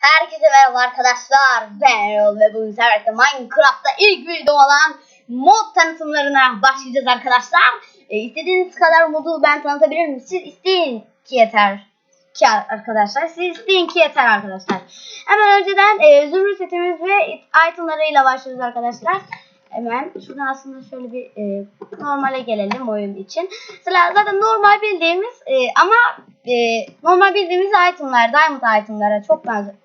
Herkese merhaba arkadaşlar. Ben ve bugün sizlerle Minecraft'ta ilk video olan mod tanıtımlarına başlayacağız arkadaşlar. E, istediğiniz kadar modu ben tanıtabilirim. Siz isteyin ki yeter ki arkadaşlar. Siz isteyin ki yeter arkadaşlar. Hemen önceden e, zümrüt setimiz ve itemlarıyla başlıyoruz arkadaşlar. Hemen şuradan aslında şöyle bir e, normale gelelim oyun için. Mesela zaten normal bildiğimiz e, ama e, normal bildiğimiz itemlar, diamond itemlara çok benziyor.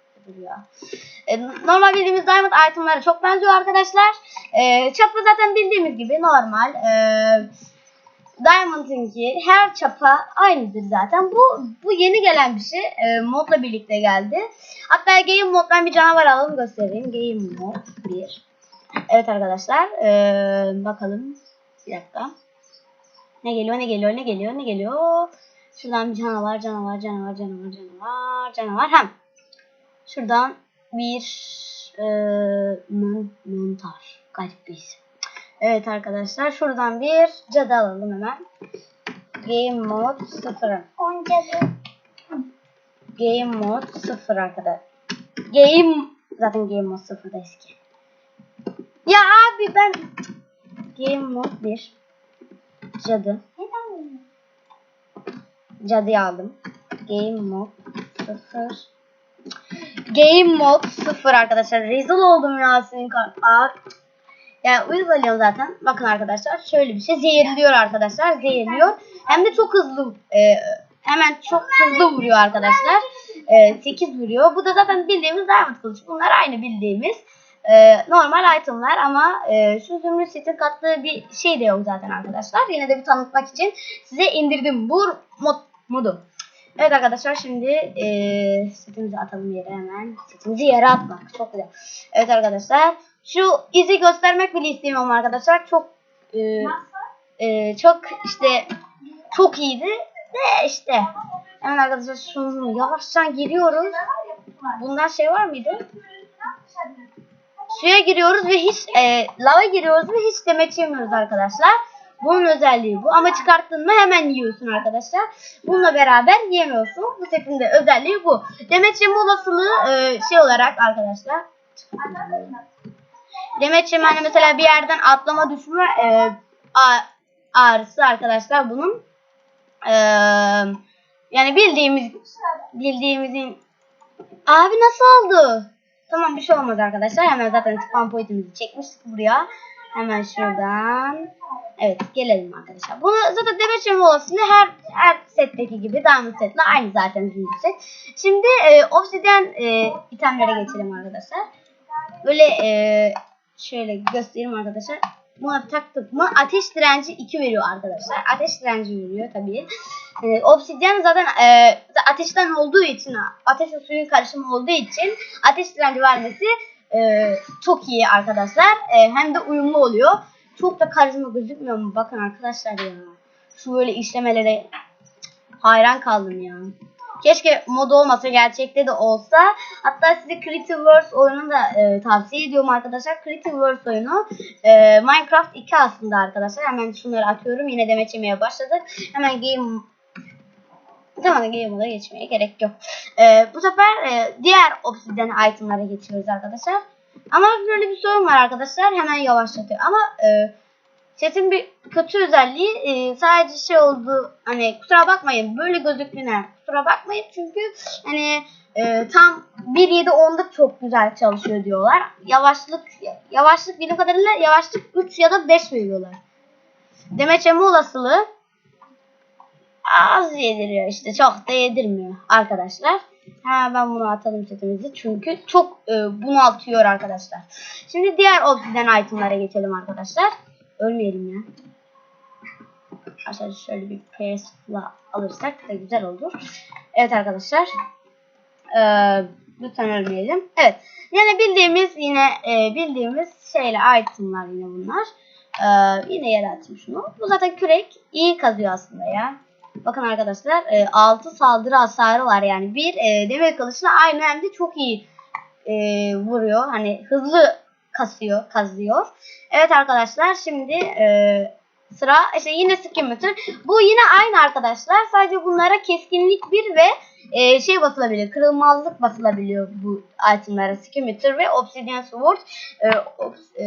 E, normal bildiğimiz diamond itemlara çok benziyor arkadaşlar. E, çapı zaten bildiğimiz gibi normal. E, Diamond'ınki her çapa aynıdır zaten. Bu bu yeni gelen bir şey. E, modla birlikte geldi. Hatta game moddan bir canavar alalım göstereyim. Game mod 1. Evet arkadaşlar. Ee, bakalım. Bir dakika. Ne geliyor ne geliyor ne geliyor ne geliyor. Şuradan bir canavar canavar canavar canavar canavar canavar. Hem. Şuradan bir e, mon, montar. Garip bir isim. Evet arkadaşlar. Şuradan bir cadı alalım hemen. Game mod 0. Oncadı. Game mod 0 arkadaşlar. Game zaten game mod 0'da eski. Ya abi ben Game Mode 1 Cadı Neden Cadıyı aldım Game Mode 0 Game Mode 0 arkadaşlar. Rezil oldum ya senin kar Aa, Ya uyuz alıyorum zaten. Bakın arkadaşlar şöyle bir şey. Zehirliyor arkadaşlar Zehirliyor. Hem de çok hızlı e, Hemen çok hızlı vuruyor arkadaşlar. E, 8 vuruyor. Bu da zaten bildiğimiz Diamond Kılıç. Bunlar aynı bildiğimiz ee, normal itemler ama e, şu zümrüt setin kattığı bir şey de yok zaten arkadaşlar. Yine de bir tanıtmak için size indirdim. Bu mod, modu. Evet arkadaşlar şimdi e, setimizi atalım yere hemen. Setimizi yere atmak çok güzel. Evet arkadaşlar şu izi göstermek bile istemiyorum arkadaşlar. Çok e, e, çok işte çok iyiydi de işte. Hemen arkadaşlar şunu yavaştan giriyoruz. Bundan şey var mıydı? Suya giriyoruz ve hiç e, lava giriyoruz ve hiç demeç yemiyoruz arkadaşlar. Bunun özelliği bu. Ama çıkarttın mı hemen yiyorsun arkadaşlar. Bununla beraber yemiyorsun. Bu setin de özelliği bu. Demeç yeme olasılığı e, şey olarak arkadaşlar. Demeç yeme hani mesela bir yerden atlama düşme e, ağrısı arkadaşlar bunun. E, yani bildiğimiz bildiğimizin Abi nasıl oldu? Tamam bir şey olmaz arkadaşlar. Hemen zaten spam pointimizi çekmiştik buraya. Hemen şuradan. Evet gelelim arkadaşlar. Bunu zaten demeçleme olasılığı her her setteki gibi diamond setle aynı zaten zümrüt set. Şimdi e, obsidian e, itemlere geçelim arkadaşlar. Böyle e, şöyle göstereyim arkadaşlar. Buna taktık mı ateş direnci 2 veriyor arkadaşlar. Ateş direnci veriyor tabii. E, obsidyen zaten e, ateşten olduğu için, ateş ve suyun karışımı olduğu için ateş direnci vermesi e, çok iyi arkadaşlar. E, hem de uyumlu oluyor. Çok da karizma gözükmüyor mu? Bakın arkadaşlar ya. Şu böyle işlemelere hayran kaldım ya. Keşke mod olmasa gerçekte de olsa. Hatta size Creative Works oyununu da e, tavsiye ediyorum arkadaşlar. Creative Works oyunu e, Minecraft 2 aslında arkadaşlar. Hemen şunları atıyorum. Yine demeç yemeye başladık. Hemen game Tamam game moda geçmeye gerek yok. E, bu sefer e, diğer obsidian itemlara geçiyoruz arkadaşlar. Ama böyle bir sorun var arkadaşlar. Hemen yavaşlatıyor. Ama e, setin bir kötü özelliği e, sadece şey oldu. Hani kusura bakmayın böyle gözüktüğüne kusura bakmayın çünkü hani e, tam 1.7.10'da çok güzel çalışıyor diyorlar. Yavaşlık yavaşlık bildiğim kadarıyla yavaşlık 3 ya da 5 veriyorlar. Demeç yeme olasılığı az yediriyor işte çok da yedirmiyor arkadaşlar. Ha ben bunu atalım setimizi çünkü çok e, bunaltıyor arkadaşlar. Şimdi diğer obsidian itemlara geçelim arkadaşlar. Ölmeyelim ya. Arkadaşlar şöyle bir press'la alırsak da güzel olur. Evet arkadaşlar. Ee, lütfen ölmeyelim. Evet. Yine bildiğimiz yine e, bildiğimiz şeyle itemlar yine bunlar. Ee, yine yere atayım şunu. Bu zaten kürek iyi kazıyor aslında ya. Bakın arkadaşlar e, 6 saldırı hasarı var yani. Bir e, demir kılıçla aynı hem de çok iyi e, vuruyor. Hani hızlı kasıyor, kazıyor. Evet arkadaşlar şimdi e, sıra işte yine skin meter. Bu yine aynı arkadaşlar. Sadece bunlara keskinlik 1 ve e, şey basılabiliyor. Kırılmazlık basılabiliyor bu itemlara. Skimitar ve Obsidian Sword. E, obs- e,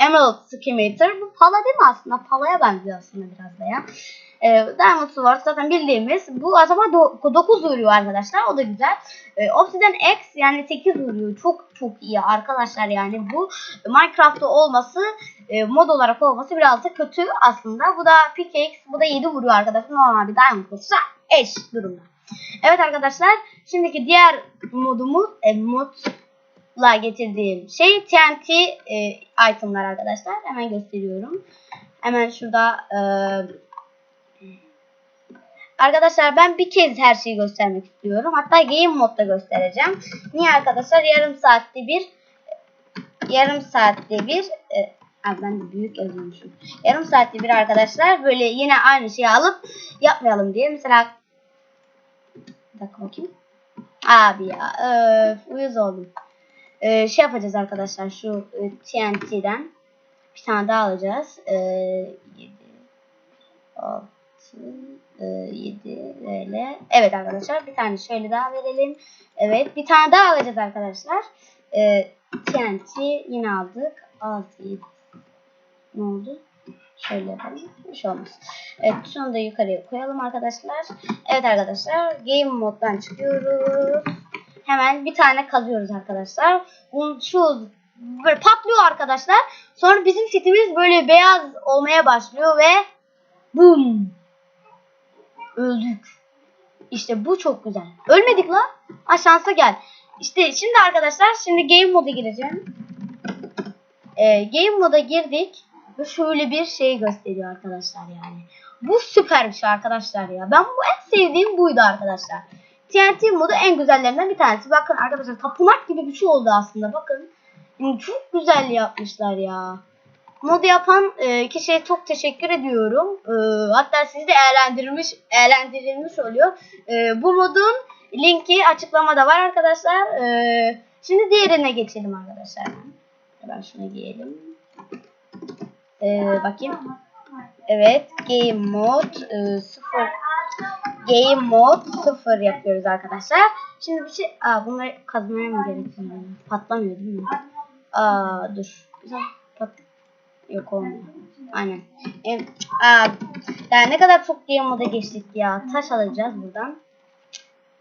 Emerald Skimitar. Bu pala değil mi aslında? Palaya benziyor aslında biraz da ya. E, Diamond Sword zaten bildiğimiz. Bu zaman 9 vuruyor arkadaşlar. O da güzel. E, Obsidian X yani 8 vuruyor. Çok çok iyi arkadaşlar yani bu Minecraft'ta olması e, mod olarak olması biraz da kötü aslında. Bu da pickaxe. Bu da 7 vuruyor arkadaşlar. Normal bir diamond kılıçla eş durumda. Evet arkadaşlar. Şimdiki diğer modumuz e, modla getirdiğim şey TNT e, itemlar arkadaşlar. Hemen gösteriyorum. Hemen şurada e, Arkadaşlar ben bir kez her şeyi göstermek istiyorum. Hatta game modda göstereceğim. Niye arkadaşlar? Yarım saatte bir yarım saatte bir e, ben büyük yazıyormuşum. Yarım saatte bir arkadaşlar böyle yine aynı şeyi alıp yapmayalım diye. Mesela bir dakika bakayım. Abi ya öf, uyuz oldum. Ee, şey yapacağız arkadaşlar şu e, TNT'den bir tane daha alacağız. Ee, 7 6 e, 7 böyle. Evet arkadaşlar bir tane şöyle daha verelim. Evet bir tane daha alacağız arkadaşlar. Ee, TNT yine aldık. 6 7 ne oldu? Şöyle yapalım. Bir şey olmaz. Evet şunu da yukarıya koyalım arkadaşlar. Evet arkadaşlar game moddan çıkıyoruz. Hemen bir tane kazıyoruz arkadaşlar. Bunun şu böyle patlıyor arkadaşlar. Sonra bizim setimiz böyle beyaz olmaya başlıyor ve boom öldük. İşte bu çok güzel. Ölmedik lan. Ha şansa gel. İşte şimdi arkadaşlar şimdi game moda gireceğim. Ee, game moda girdik. Ve şöyle bir şey gösteriyor arkadaşlar yani. Bu süper bir şey arkadaşlar ya. Ben bu en sevdiğim buydu arkadaşlar. TNT modu en güzellerinden bir tanesi. Bakın arkadaşlar tapınak gibi bir şey oldu aslında. Bakın. Yani çok güzel yapmışlar ya. Modu yapan e, kişiye çok teşekkür ediyorum. E, hatta sizi de eğlendirmiş, eğlendirilmiş oluyor. E, bu modun linki açıklamada var arkadaşlar. E, şimdi diğerine geçelim arkadaşlar. Ben şunu giyelim. E, bakayım. Evet, game mode 0 game mode 0 yapıyoruz arkadaşlar. Şimdi bir şey, aa bunları kazmaya mı gerekiyor? Patlamıyor değil mi? Aa dur. Güzel. Pat Yok olmuyor. Aynen. E, aa, yani ne kadar çok game moda geçtik ya. Taş alacağız buradan.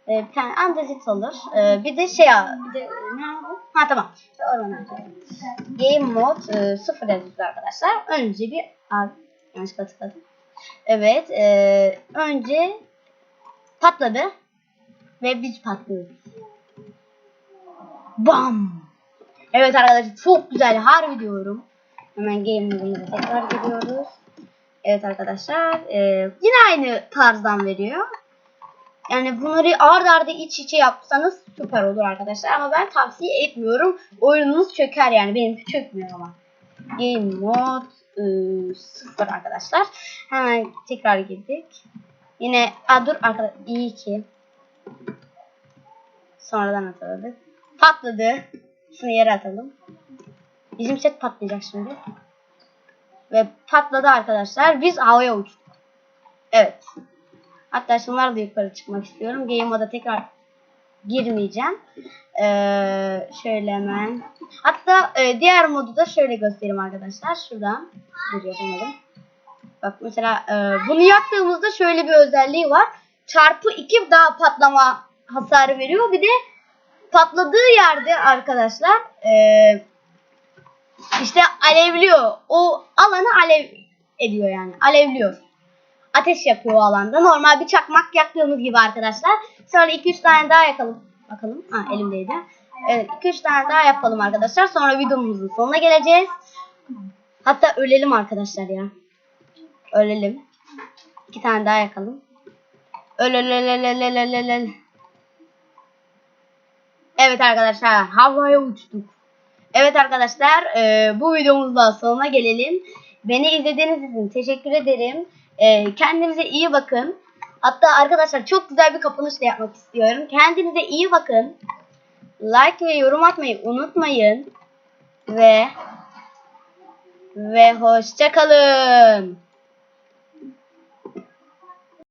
E, bir tane andezit alır. E, bir de şey. Bir de, ne bu? Ha tamam. Alacağım. Game mode e, 0 yazıyoruz arkadaşlar. Önce bir abi yanlışlıkla tıkladım. Evet. E, önce patladı. Ve biz patlıyoruz. Bam. Evet arkadaşlar çok güzel. Harbi diyorum. Hemen game mode'umuza tekrar giriyoruz. Evet arkadaşlar. E, yine aynı tarzdan veriyor. Yani bunları ard arda iç içe yapsanız süper olur arkadaşlar. Ama ben tavsiye etmiyorum. Oyununuz çöker yani. Benimki çökmüyor ama. Game mode ıı, sıfır arkadaşlar. Hemen tekrar girdik. Yine a dur arkadaşlar iyi ki. Sonradan atladık. Patladı. Şunu yere atalım. Bizim set patlayacak şimdi. Ve patladı arkadaşlar. Biz havaya uçtuk. Evet. Hatta şunlar da yukarı çıkmak istiyorum. Game moda tekrar girmeyeceğim. Ee, şöyle hemen. Hatta e, diğer modu da şöyle göstereyim arkadaşlar. Şuradan. Dur yapamadım. Bak mesela e, bunu yaptığımızda şöyle bir özelliği var. Çarpı 2 daha patlama hasarı veriyor. Bir de patladığı yerde arkadaşlar e, işte alevliyor. O alanı alev ediyor yani. Alevliyor. Ateş yapıyor o alanda. Normal bir çakmak yaktığımız gibi arkadaşlar. Sonra 2-3 tane daha yakalım. Bakalım. Ha elimdeydi. Evet 2-3 tane daha yapalım arkadaşlar. Sonra videomuzun sonuna geleceğiz. Hatta ölelim arkadaşlar ya. Ölelim. İki tane daha yakalım. Öl öl öl öl öl öl öl öl. Evet arkadaşlar havaya uçtuk. Evet arkadaşlar e, bu videomuzda sonuna gelelim. Beni izlediğiniz için teşekkür ederim. E, kendinize iyi bakın. Hatta arkadaşlar çok güzel bir kapanış da yapmak istiyorum. Kendinize iyi bakın. Like ve yorum atmayı unutmayın. Ve ve hoşça kalın.